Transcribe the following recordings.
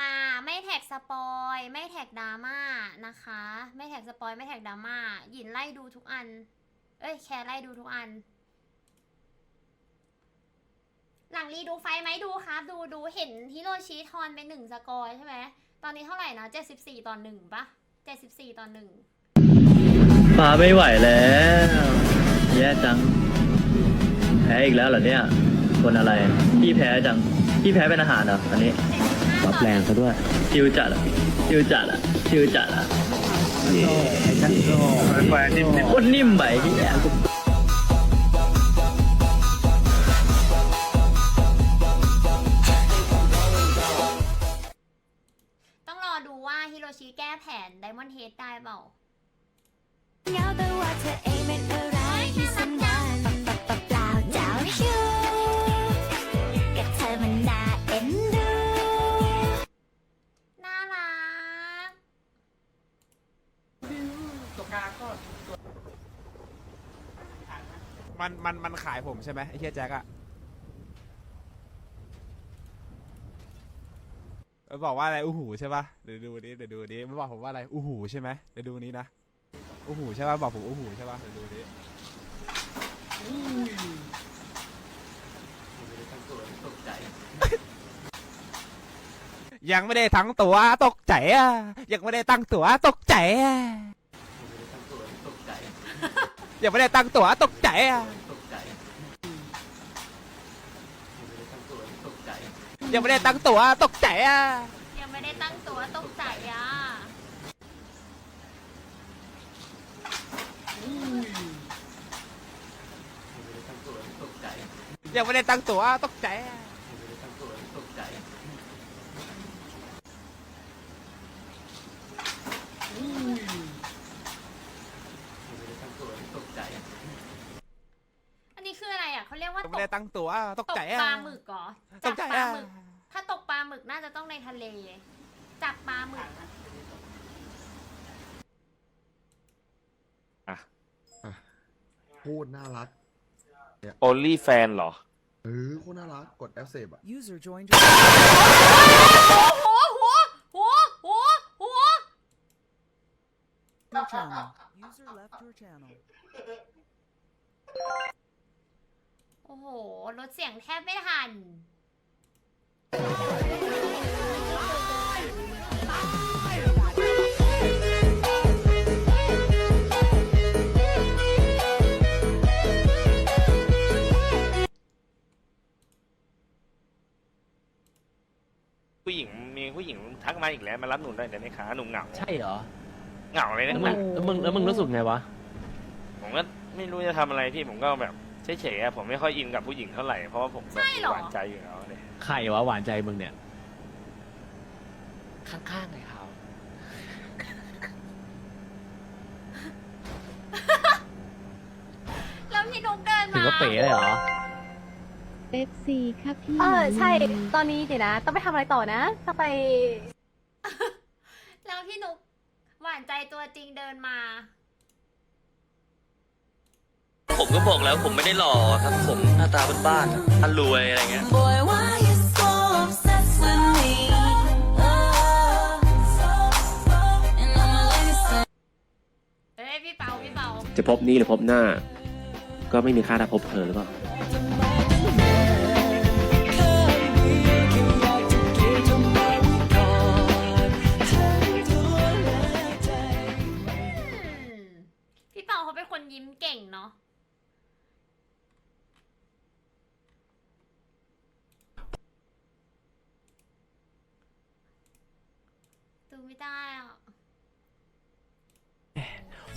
มาไม่แท็กสปอย ไม่แท็กดราม่านะคะ ไม่แท็กสปอยไม่แท็กดราม่าหยินไล่ดูทุกอัน เอ้ยแคร์ไล่ดูทุกอัน หลังรีดูไฟไหมดูครับ ดูดูเห็นฮิโรชิทอนไปหนึ่งสกอร์ใช่ไหมตอนนี้เท่าไหร่นะเจ็ดสิบสี่ต่อหนึ่งปะเจ็ดสิบสี่ต่อหนึ่งฟ้าไม่ไหวแล้ว แย่จัง แพ้อีกแล้วเหรอเนี่ย คนอะไร พี่แพ้จัง พี่แพ้เป็นอาหารเหรออันนี้ รับแรงซะด้วยชิวจัดอะชิวจัดอะชิวจัดอะฉันโซ่โคตรนิ่มไปพี่แย่ต้องรอดูว่าฮิโรชิแก้แผนไดมอนด์เฮดได้เปล่า เหงาแต่ว่าเธอเองเป็นอะ มันมันมันขายผมใช่ไหมไอ้เฮียแจ็คอะมันบอกว่าอะไรอู้หูใช่ปะเดี๋ยวดูนี้เดี๋ยวดูนี้มันบอกผมว่าอะไรอู้หูใช่ไหมเดี๋ยวดูนี้นะอู้หูใช่ปะบอกผมอู้หูใช่ปะเดี๋ยวดูนี้ยังไม่ได้ทั้งตัวตกใจอะยังไม่ได้ตั้งตัวตกใจอะ ยังไม่ได้ตั้งตัวตกใจอะยังไม่ได้ตั้งตัวตกใจอะยังไม่ได้ตั้งตัวตกใจอะยังไม่ได้ตั้งตัวตกใจอะอันนี้คืออะไรอะเขาเรียกว่า ยัง ตไม่ได้กตั้งตัวตกตกใจปอะลาหมึกเหรอตจักบใจปลาอะหมึก ถ้าตกปลาหมึกน่าจะต้องในทะเล จับปลาหมึกพูดน่ารัก only fan เหรอ เออโคตรน่ารัก กด F เซฟอะ User joined. โอ้โหโหัวหัวหัว your channel. User left your channel. โอ้โห ลดเสียงแทบไม่ทัน ผู้หญิงมีผู้หญิงทักมาอีกแล้วมารับหนูได้แต่ไหมคะหนูเหงาใช่เหรอเหงาเลยนะแล้วมึงแล้วมึงแล้วมึงรู้สึกไงวะผมก็ไม่รู้จะทำอะไรพี่ผมก็แบบ เฉยๆอะผมไม่ค่อยอินกับผู้หญิงเท่าไหร่เพราะว่าผมแบบใช่มีเหรอ หวานใจอยู่แล้วเนี่ยใครวะหวานใจมึงเนี่ย ข้างๆเลยครับแล้วพี่นุกเดินถึมางก็เป๋เลยเหรอ FC ครับพี่เออ ใช่ ตอนนี้เดี๋ยวนะ ต้องไปทำอะไรต่อนะ ต้องไป แล้วพี่นุกหวานใจตัวจริงเดินมา ผมก็บอก แล้วผมไม่ได้หล่อครับ ผมหน้าตาบ้านๆท่านรวยอะไรเงี้ย Boy why you so obsessed with me oh, so, so, and I'ma let it slide เอ้ยพี่เปาพี่เปาจะพบนี้หรือพบหน้า ก็ไม่มีค่าถ้าพบเธอหรือเปล่าอื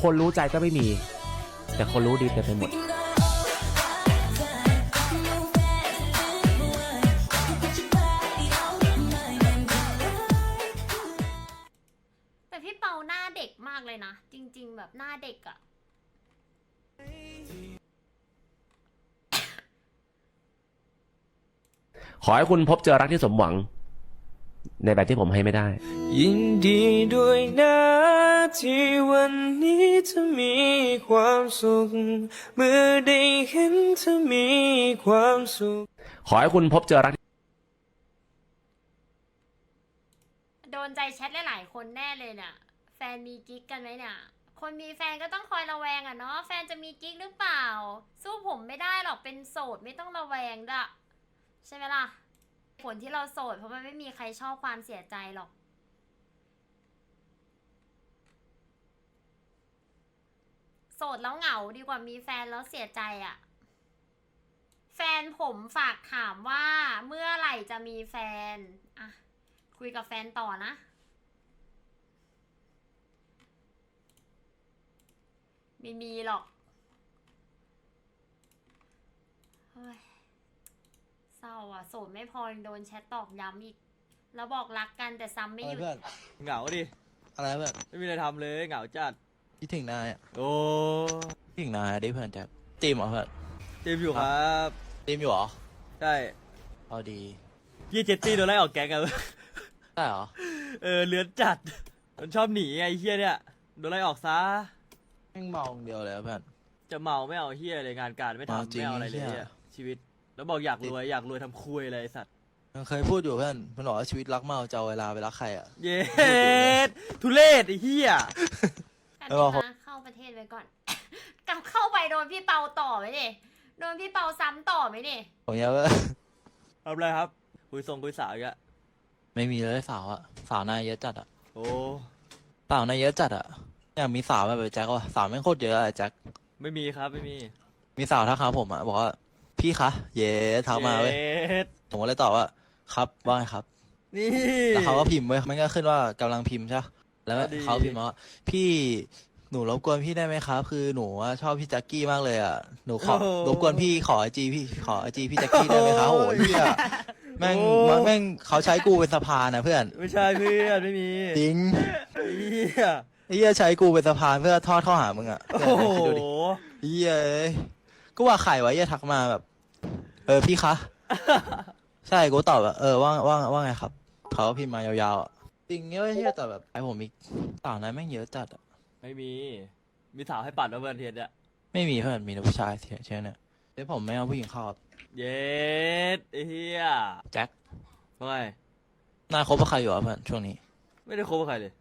คนรู้ใจก็ไม่มี แต่คนรู้ดีเต็มไปหมดแต่พี่เปาหน้าเด็กมากเลยนะ จริง ๆ แบบหน้าเด็กอะขอให้คุณพบเจอรักที่สมหวัง ในแบบที่ผมให้ไม่ได้ ยินดีด้วยนะที่วันนี้เธอมีความสุข เมื่อได้เห็นเธอมีความสุข ขอให้คุณพบเจอรักดนใจแชทหลายๆคนแน่เลยเนี่ยแฟนมีกิ๊กกันไหมเนี่ย คนมีแฟนก็ต้องคอยระแวงอะเนาะ แฟนจะมีกิ๊กหรือเปล่า สู้ผมไม่ได้หรอก เป็นโสดไม่ต้องระแวงด้วยใช่ไหมล่ะ ผลที่เราโสดเพราะมันไม่มีใครชอบความเสียใจหรอก โสดแล้วเหงาดีกว่ามีแฟนแล้วเสียใจอะแฟนผมฝากถามว่าเมื่อไหร่จะมีแฟนอะคุยกับแฟนต่อนะ ไม่มีหรอกเฮ้ย เศร้าอะโสดไม่พอยังโดนแชทตอกย้ำอีก แล้วบอกรักกันแต่ซ้ำไม่หยุดเหงาดิ อะไรเพื่อนไม่มีอะไรทำเลยเหงาจัด คิดถึงนายอะโอ้คิดถึงนายดิเพื่อนแจ็คตีมเหรอเพื่อนทีมอยู่ครับ ตีมอยู่เหรอใช่เอาดียี่เจตตี้โดนไล่ออกแก๊งกัน ได้เหรอเออเลือนจัด มันชอบหนีไงไอ้เฮียเนี่ยโดนไล่ออกซะ แม่งเมาอย่างเดียวเลยอะเพื่อน จะเมาไม่เอาเฮียเลยงานการไม่เมาทำจริงไม่เอาอะไรเลยไอ้เหี้ยเนี่ยชีวิต แล้วบอกอยากรวยอยากรวยทำคุยอะไรไอ้สัตว์ มันเคยพูดอยู่เพื่อนมันบอกว่าชีวิตรักเมาจะเอาเวลาไปรักใครอะ เย็ดทุเรศไอ้เฮียอันไม่นี้ว่าผมนะเข้าประเทศไว้ก่อน กลับเข้าไปโดนพี่เปาต่อไหมดิโดนพี่เปาซ้ำต่อไหมดิผมเนี้ยว่าทำอะไรครับ คุยทรงคุยสาวอีกอะไม่มีเลยสาวอะ สาวนายเยอะจัดอะโอ้ สาวนายเยอะจัดอะอยากมีสาวแบบไอ้แจ็คว่ะสาวแม่งโคตรเยอะอะไอ้แจ็ค ไม่มีครับไม่มี มีสาวทักหาผมอะบอกว่า พี่คะ เย้ทักมาเว้ยย็ดผมก็เลยตอบว่า ครับว่าไงครับ นี่ แล้วเขาก็พิมพ์ไว้มันก็ขึ้นว่ากำลังพิมพ์ใช่ปะแล้วก็ดี เขาพิมพ์มาว่าพี่หนูรบกวนพี่ได้ไหมครับ คือหนูอะชอบพี่แจ็คกี้มากเลยอะหนูขอรบกวนพี่ขอไอจีพี่ขอไอจีพี่แจ็คกี้ได้ไหมครับโอ้โหเหี้ยแม่งแม่งเขาใช้กูเป็นสะพานนะเพื่อนไม่ใช่เพื่อนไม่มีจริงไอ้เฮียไอ้เหี้ยใช้กูเป็นสะพานเพื่อทอดข้อหามึงอะโอ้โหคิดดูดิเหี้ยเอ้ย ก็ว่าใครวะเหี้ยทักมาแบบ เออพี่คะ ใช่กูตอบแบบเออว่าว่าว่าไงครับเขาก็พิมพ์มายาวๆอะจริงเงี้ยเหี้ยแต่แบบไอผมมีสาวนั้นแม่งเยอะจัดอะไม่มี มีสาวให้ปัดมาเพื่อนเทียนเนี่ยไม่มีเพื่อนมีแต่ผู้ชายเฉยเช่เนี่ยเดี๋ยวผมไม่เอาผู้หญิงเข้าครับเย็ดไอ้เฮียแจ็คว่าไงนายคบกับใครอยู่อะเพื่อนช่วงนี้ ไม่ได้คบกับใครเลย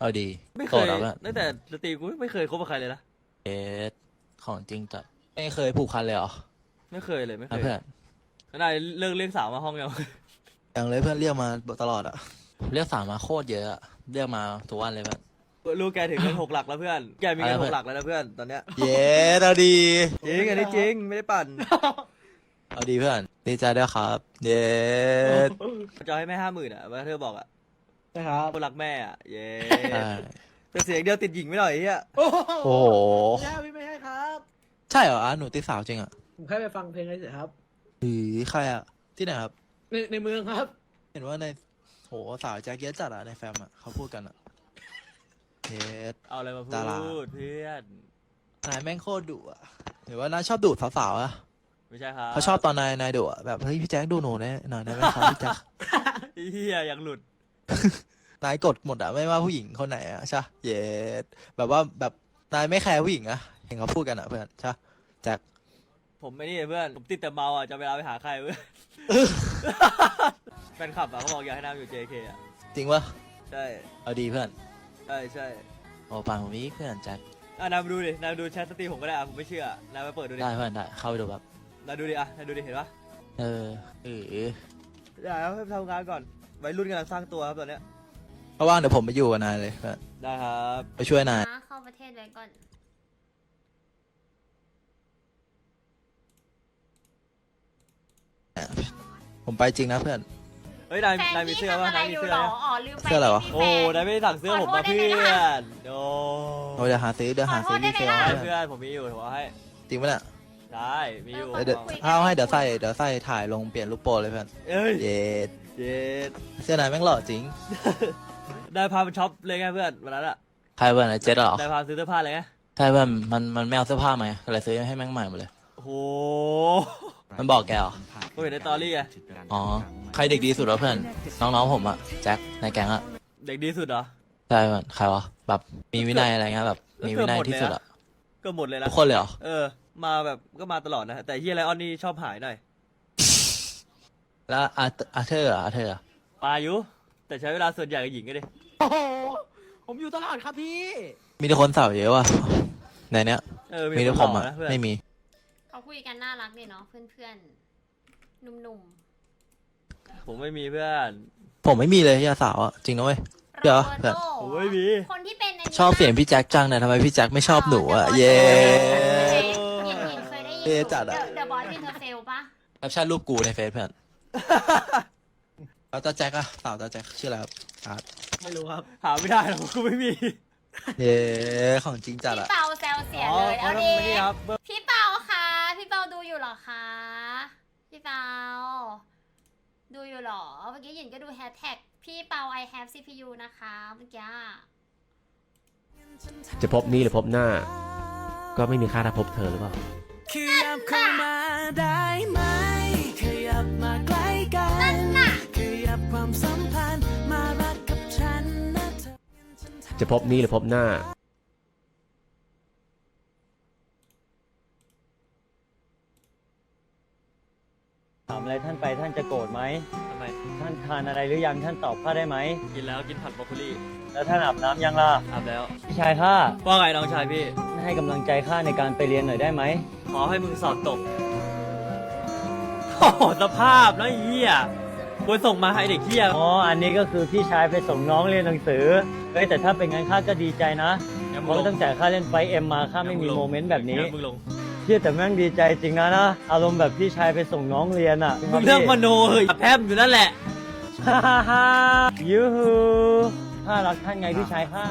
เอาดีไม่เคโสดยแล้วเพื่อนตั้งแต่สตรีกูไม่เคยคบกับใครเลยนะ เอสของจริงจัด ไม่เคยผูกพันเลยเหรอไม่เคยเลยไม่เคนะยเพื่อนขนาดเลิกเรียกสาวมาห้องยังอย่างเลยเพื่อนเรียกมาตลอดอะเรียกสามมาโคตรเยอะอะเรียกมาทุกวันเลยเพื่อนลูกแกถึงเงินหกหลักแล้วเพื่อน แกมีเงินอะไรหเพื่อนกหลักแล้วนะเพื่อนตอนเนี้ย เย้เอาดีจริงอันนี้จริงไม่ได้ปั่น เอาดีเพื่อน ดีใจด้วยครับ เย้จะให้แม่ห้าหมื่นอะว่าเธอบอกอะนะครับคนรักแม่อะ เย้ใช่แต่เสียงเดียวติดหญิงไม่หน่อยไอ้เฮียโอ้โหใช่พี่ไม่ให้ครับ ใช่เหรออะหนูติดสาวจริงอะผมแค่ไปฟังเพลงเฉยๆครับ หรือใครอะ ที่ไหนครับ ในในเมืองครับ เห็นว่าในโหสาวแจ็คเยอะจัดอะในแฟมอะเขาพูดกันอะเฮ็ดเอาอะไรมาพูดาราดเพื่อน นายแม่งโคตรดุอะหรือว่านายชอบดุสาวๆอะไม่ใช่ครับเขาชอบตอนนายนายดุอะแบบเฮ้ยพี่แจ็คดูหนูได้หน่อยได้ไหมครับพี่แจ็คไอ้เฮียอยากหลุด นายกดหมดอะไม่ว่าผู้หญิงคนไหนอะใช่ปะเย็ดแบบว่าแบบ นายไม่แคร์ผู้หญิงอะเห็นเขาพูดกันอะเพื่อนใช่ปะแจ็คผมไม่นี่เพื่อน ผมติดแต่เมาอะ จะเวลาไปหาใครเพื่อน แฟนคลับอะเขาบอกอยากให้น้ำอยู่ JK อะ จริงปะใช่ เอาดีเพื่อนใช่ใช่โอ้ปานผมอีกเพื่อนแจ็คอะนายมาดูดินายมาดูแชทสตรีมผมก็ได้อะ ผมไม่เชื่อนายมาเปิดดูดิได้เพื่อนได้เข้าไปดูแบบนายดูดิอะนายดูดิเห็นปะเออเออเดี๋ยวให้ทำงานก่อนวัยรุ่นกำลังสร้างตัวครับตอนเนี้ย เพราะว่างเดี๋ยวผมไปอยู่กับนายเลยเพื่อนได้ครับ ไปช่วยนาย นะเข้าประเทศไว้ก่อน ผมไปจริงนะเพื่อน เฮ้ยนายแฟนนายมีพี่เสื้อทำป่ะอะไรนายมีอยู่เสื้อหรอไหมอ๋อลืมไปเสื้ออะไรวะมีโอ้แฟนนายไม่ได้สั่งเสื้อผมมาขอโทษเพื่ได้อไหมล่ะนโอ้โอ้เดี๋ยวหาซื้อเดี๋ยวหาซื้อขอโทษได้ดีไหมเซลล่ะได้ให้เพื่เพื่อนอนผมมีอยู่ผมเอาให้จริงปะเนี่ยได้มีอยู่เดี๋ยวเอาให้เดี๋ยวใส่เดี๋ยวใส่ถ่ายลงเปลี่ยนรูปโปรเลยเพื่อน เอ้ยเย็ดเย็ดเสื้อนายแม่งหล่อจริง ได้พาไปช็อปเลยไงเพื่อนวันนั้นอะใครเพื่อนไอ้เจ็ดเหรอได้พาซื้อเสื้อผ้าเลยไงใช่เพื่อนมันมันไม่เอาเสื้อผ้ามาไงก็เลยซื้อให้แม่งใหม่หมดเลย โอ้โหมันบอกแกเหรอผมเห็นในตอรี่ไงอ๋อใครเด็กดีสุดวะเพื่อนน้องๆผมอะแจ็คในแก๊งอะเด็กดีสุดเหรอใช่เพื่อนใครวะแบบมีวินัยอะไรเงี้ยแบบมีวินัยที่สุดอะก็หมดเลยทุนะกคนเลยเหรอเออ มาแบบก็มาตลอดนะแต่เฮียไลออนนี่ชอบหายหน่อยแล้วอาร์อาร์เธอร์อะอาร์เธอร์อะปลาอยู่แต่ใช้เวลาส่วนใหญ่กับหญิงก็ดิ โอ้โหผมอยู่ตลอดครับพี่ มีแต่คนสาวเยอะว่ะในเนี้ย เออมีแต่คผนมหล่อะนะเพื่อนไม่มี เขาคุยกันน่ารักดีเนาะเพื่อนๆหนุ่มผมไม่มีเพื่อนผมไม่มีเลยที่สาวอะ จริงนะเว้ย ๆเดี๋ยวโรเบิร์โต้ผมไม่มี คนที่เป็นนนี้ชอบเสียงพี่แจ็คจังเนี่ยทำไมพี่แจ็คไม่ชอบหนูอะ เย้ เย็นๆเคยได้ยินเย้จัดอะ เดอะบอสอินเทอร์เฟลปะแคปชั่นรูปกูในเฟซเพื่อน แล้วตาแจ็คอะสาวตาแจ็คชื่ออะไรครับอาร์ตไม่รู้ครับ หาไม่ได้หรอกกูไม่มีเย้ของจริงจัดพี่อะเปาแซวเสียอ๋อเลยเขาเอาต้องดิไม่นี่ครับเบอร์พี่เปาคะพี่เปาดูอยู่เหรอคะพี่เปาดูอยู่เหรอเมื่อกี้หยินก็ดูแฮชแท็กพี่เปา I have CPU นะคะเมื่อกี้จะพบนี้หรือพบหน้า ก็ไม่มีค่าถ้าพบเธอหรือเปล่าขยับเข้ามาได้ไหม ความสัมพันธ์มารักกับฉันนะเธอจะพบนี้หรือพบหน้า ถามอะไรท่านไปท่านจะโกรธไหม ทำไมท่านทานอะไรหรือยังท่านตอบข้าได้ไหม กินแล้วกินผัดบรอกโคลีแล้วท่านอาบน้ำยังล่ะอาบแล้ว พี่ชายข้าว่าไงน้องชายพี่ ให้กำลังใจข้าในการไปเรียนหน่อยได้ไหม ขอให้มึงสอบตก โอ้โหสภาพนะไอ้เหี้ย ควรส่งมาให้เด็กเหี้ยอ๋อ อันนี้ก็คือพี่ชายไปส่งน้องเรียนหนังสือ เฮ้ยแต่ถ้าเป็นงั้นข้าก็ดีใจนะเพราะตั้งแต่ข้าเล่นไฟเอ็มมาข้าไม่มีโมเมนต์แบบนี้มึงลงเชี่ยแต่แม่งดีใจจริงนะนะ อารมณ์แบบพี่ชายไปส่งน้องเรียนอะมึงเรื่องมโนเฮ้ยแพมอยู่นั่นแหละฮ่าฮ่าฮ่ายูฮูข้ารักท่านไงพี่ชายข้า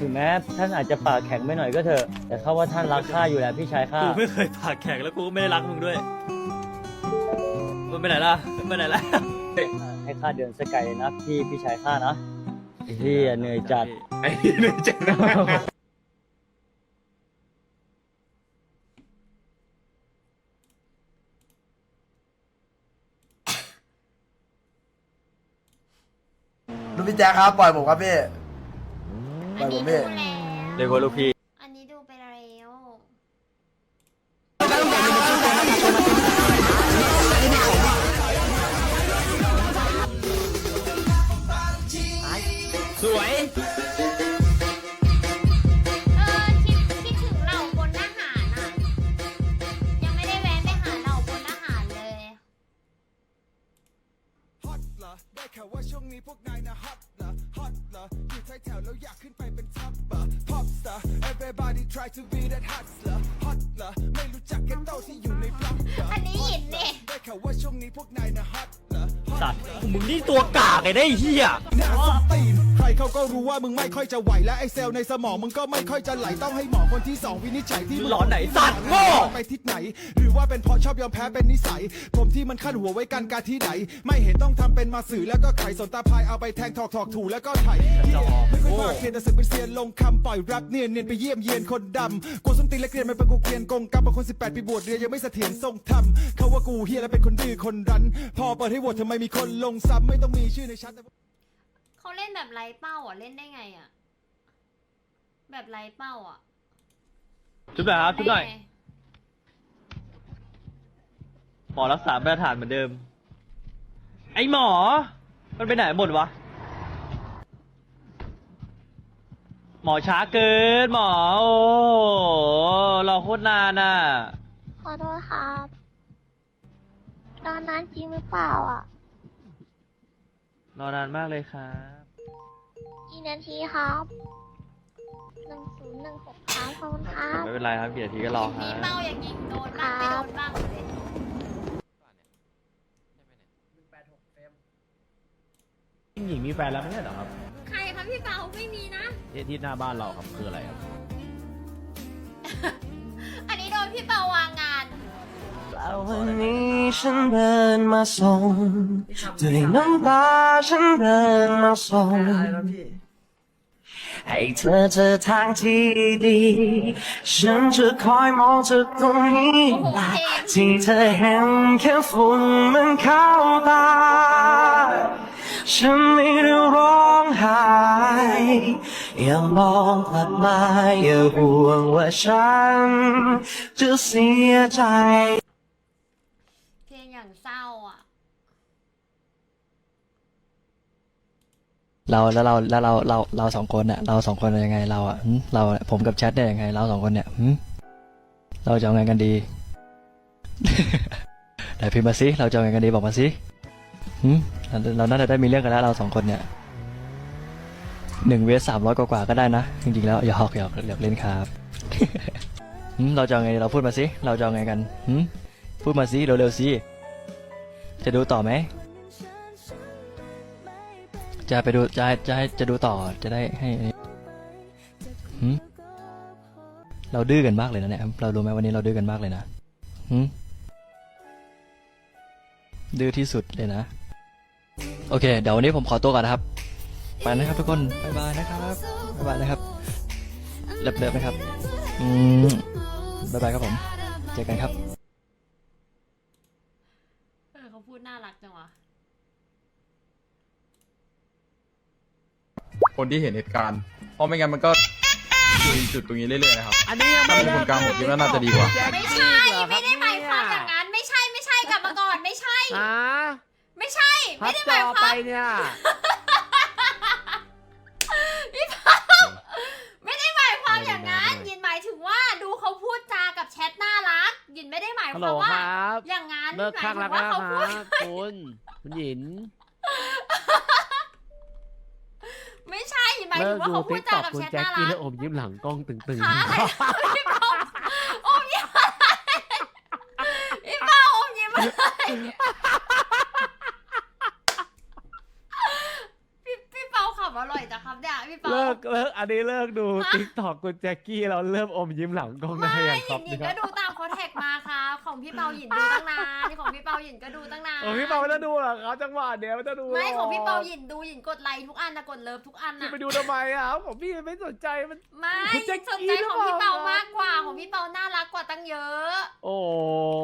ถึงแม้ท่านอาจจะปากแข็งไปหน่อยก็เถอะ แต่ข้าว่าท่านรักข้าอยู่แหละพี่ชายข้ากูไม่เคยปากแข็งแล้วกูไม่ได้รักมึงด้วย มันไปไหนล่ะมันไปไหนล่ะให้ข้าเดินสกายเลยนะพี่พี่ชายข้านะไอ้ที่เหนื่อยจัดไอ้เหนื่อยจังนะลูกพี่แจ๊คครับปล่อยผมครับพี่อันนี้ไปผมพี่ดูแล้วเรียกว่าลูกพี่ เหรอ ได้ข่าวว่าช่วงนี้พวกนายนะฮอตเหรอ ฮอตเหรอ อยู่ท้ายแถวแล้วอยากขึ้นไปเป็นท็อปเหรอ pop star everybody try to be that hot เหรอ ฮอตเหรอ ไม่รู้จักแค่โต้ที่อยู่ในบล็อกเหรออันนี้หยินนี่ได้ข่าวว่าช่วงนี้พวกนายนะฮอตเหรอ ฮอตสัตว์มึงนี่ตัวกากไอ้ได้เหี้ยหน้าส้นตีนใค รเขาก็รู้ว่ามึงไม่ค่อยจะไหวและไอเซลล์ในสมองมึงก็ไม่ค่อยจะไหลต้องให้หมอคนที่สองวินิจฉัยที่มึงหลอนไหนสัตว์โง่ ไปทิศไหน หรือว่าเป็นเพราะชอบยอมแพ้เป็นนิสัย ผมที่มันขั้นหัวไว้กันการที่ไหน ไม่เห็นต้องทำเป็นมาสื่อแล้วก็ไขสนตาพายเอาไปแทงถอกถอกถูแล้วก็ไถเหี้ยไม่ค่อยปากเขียนแต่สึกเป็นเซียนลงคำปล่อยแรปเนียนเนียนไปเยี่ยมเยียนคนดำกูส้มตีนและเกลียนมันเป็นกูเกลียนกงกรรมบางคน 18 ปีบวชเรียนยังไม่เสถียรทรงธรรมเขาว่ากูเฮียและเป็นคนดื้อคนรั้น พอเปิดให้โหวตทำไมมีคนลงซ้ำไม่ต้องมีชื่อในชั้นแต่ เขาเล่นแบบไร้เป้าอะ เล่นได้ไงอะ แบบไร้เป้าอะชุดหน่อยครับชุดหน่อยได้ไงหมอรักษามาตรฐานเหมือนเดิม ไอหมอ มันไปไหนหมดวะ หมอช้าเกินหมอ โอ้โหรอโคตรนานอะ ขอโทษครับ ตอนนั้นจริงหรือเปล่าอะ รอนานมากเลยครับ กี่นาทีครับหนึ่งศูนย์หนึ่งหกครับขอบคุณครับ ไม่เป็นไรครับกี่นาทีก็รอคมีรับเป้าอย่างยิงโดนบ้างไม่โดนบ้างเลยหญิงมีแฟนแล้วไม่ใช่เหรอครับใครครับพี่เปาไม่มีนะ ที่หน้าบ้านเราครับคืออะไรครับอันนี้โดนพี่เปาวางงานแล้ววันนี้ ฉันเดินมาส่งด้วยน้ำตาฉันเดินมาส่งให้เธอเจอทางที่ดี ฉันจะคอยมองเธอตรงนี้โอ้โหเพลงที่เธอเห็นแค่ฝุ่นมันเข้าตา ฉันไม่ได้ร้องไห้อย่ามองกลับมาอย่าห่วงว่าฉันจะเสียใจ เอางเศร้าอะ เราแล้วเราแล้วเราเราเราสองคนเนี่ยเราสองคนยังไงเราอะหึเราผมกับแชทเนี่ยยังไง เราสองคนเนี่ยหึเราจะเอาไงกันดี ไหนพิมพ์มาสิเราจะเอาไงกันดีบอกมาสิหึเราเราน่าจะได้มีเรื่องกันแล้วเราสองคนเนี่ยหนึ่งเวสสามร้อยกว่าๆก็ได้นะจริงๆแล้วอย่าหอกอย่าอย่าเล่นครับ หึเราจะเอาไงเราพูดมาสิเราจะเอาไงกันหึพูดมาสิเร็วๆสิ จะดูต่อไหม จะไปดูจะจะให้จะดูต่อจะได้ให้หืมเราดื้อกันมากเลยนะเนี่ย เรารู้ไหมวันนี้เราดื้อกันมากเลยนะหืมดื้อที่สุดเลยนะ โอเค เดี๋ยววันนี้ผมขอตัวก่อนนะครับ ไปนะครับทุกคนบ๊ายบายนะครับบ๊ายบายนะครับ เลิฟๆนะครับ อืมบ๊ายบายครับผม เจอกันครับ เออเขาพูดน่ารักจังวะ คนที่เห็นเหตุการณ์ เพราะไม่งั้นมันก็อยู่จุดตรงนี้เรื่อยๆนะครับ อันนี้ยังถ้าไม่เป็นคนกลางผมคิดว่าน่าจะดีกว่า ไม่ใช่ ไม่ได้หมายความอย่างนั้น ไม่ใช่ ไม่ใช่กลับมาก่อน ไม่ใช่อ่าไม่ใช่ พัไม่ดได้จหมายอคไปวามเนี่ยพี่เปาไม่ได้หมายความอย่างนั้น ยินหมายถึงว่าดูเขาพูดจากับแชทน่ารัก ยินไม่ได้หมายฮัคลโหลวามว่าครับ อย่างนั้นเลิกหมายข้างถึรักงว่าแล้วเขาคพูรัดบคุณ คุณหญิน หมายเลิถึกงว่าดูเขาพูติ๊ดกต็จาอกกับคุณแชทแจ็คน่ากี้รัแล้วกอมยิ้มหลังกล้องตึงขาอะไรพี่เปาอมยิ้มพี่เปาอมยิ้มอะไรพี่พี่เปาขับอร่อยจังครับเนี่ยพี่ๆเปาเลิกเลิกอันนี้เลิกดูฮะ ติ๊กต็อกคุณแจ็คกี้เราเริ่มอมยิ้มหลังกล้องได้ไม่ยังหครัยิบนหยินเนี่ก็ยดูตามโคแท็กมาครับของพี่เปาหยินดูตั้งนานของพี่เปาหยินก็ดูตั้งนานโอ้พี่เปาไม่ต้องดูหรอกครับจังหวะเดี๋ยวไม่ต้องดูไม่ของพี่เปาหหรยินดูหยินกดไลค์ทุกอันนะกดเลิฟทุกอันอกจะนะไปดูทำไมอะของพี่ไม่สนใจมัน ไม่คุณแจ็คสนกี้ใจหรือของพี่เปเปาล่ามากกว่าของพี่เปาน่ารักกว่าตั้งเยอะ โอ้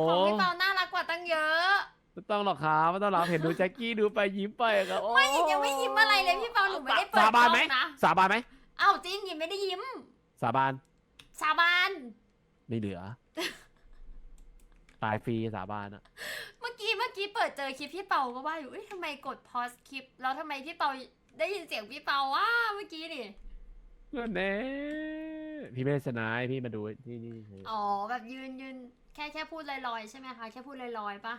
ของพี่เปาน่ารักกว่าตั้งเยอะไม่ต้องหรอกครับไม่ต้องหรอกเห็นดูแจ็คกี้ดูไปยิ้มไปครับโอ้ไม่หยินยังไม่ยิ้มอะไรเลยพี่เปาหนูไม่ได้เปิดสากล้บาอนงไหมนะสาบานไหม อ้าวจริงหยินไม่ได้ยิ้ม สาบานสาบาน ไม่เหลือ ตายฟรีสาบานอะเมื่อกี้เมื่อกี้เปิดเจอคลิปพี่เปาก็ว่าอยู่เอ้ยทำไมกดพอสคลิป แล้วทำไมพี่เปาได้ยินเสียงพี่เปาว่าเมื่อกี้นี่ก็แน่พี่ไม่ได้ชนะพี่มาดูนี่นี่นี่อ๋อแบบยืนยืนแค่แค่พูดลอยๆใช่ไหมคะ แค่พูดลอยๆปะ